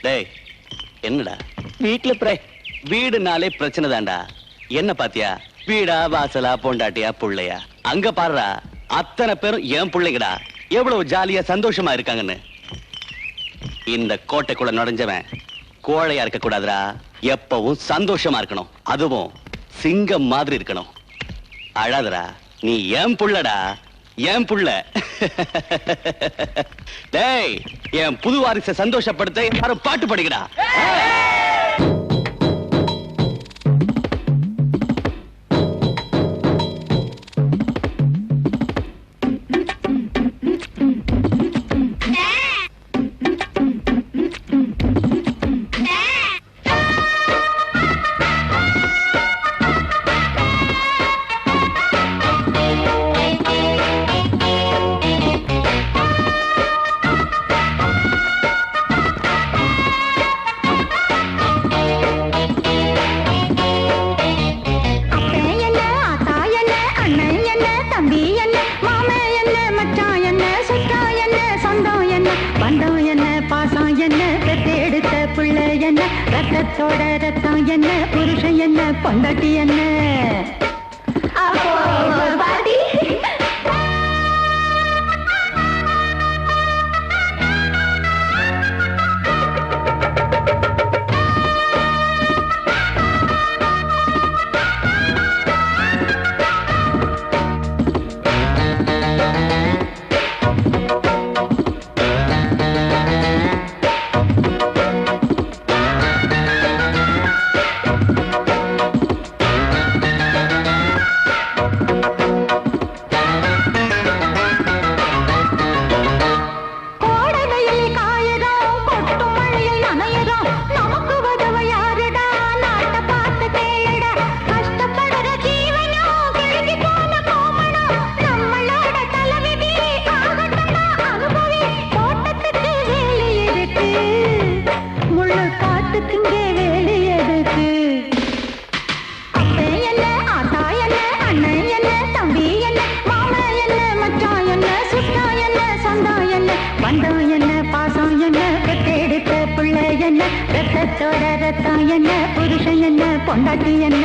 டேய் என்னடா? வீட்டுல பிர வீடுனாலே பிரச்சனை தான்டா. என்ன பாத்தியா? வீடா வாசலா பொண்டாட்டியா புள்ளையா? அங்க பாருடா அத்தனை பேரும் என் பிள்ளைங்கடா. எவ்வளவு ஜாலியா சந்தோஷமா இருக்காங்கன்னு. இந்த கோட்டைக்குள்ள நுழைஞ்சவன் கோழையா இருக்க கூடாதுடா. எப்பவும் சந்தோஷமா இருக்கணும். அதுவும் சிங்கம் மாதிரி இருக்கணும். அழாதடா. நீ என் புள்ளடா. என் புள்ள. டேய் என் புது வாரிசை சந்தோஷப்படுத்த யாரும் பாட்டு படிக்கிறா தொடரத்தான் என்ன புருஷன் என்ன பொண்டாட்டி என்ன? அப்போ ரத்தத்தோட ரத்தம் என்ன புருஷன் என்ன பொண்டாட்டி என்ன?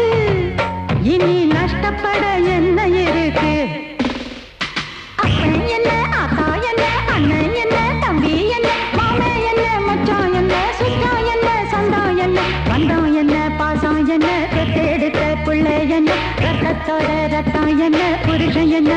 என்ன பெத்தெடுத்த பிள்ளை என்ன ரத்தத்தோட ரத்தம் என்ன? புருஷன் என்ன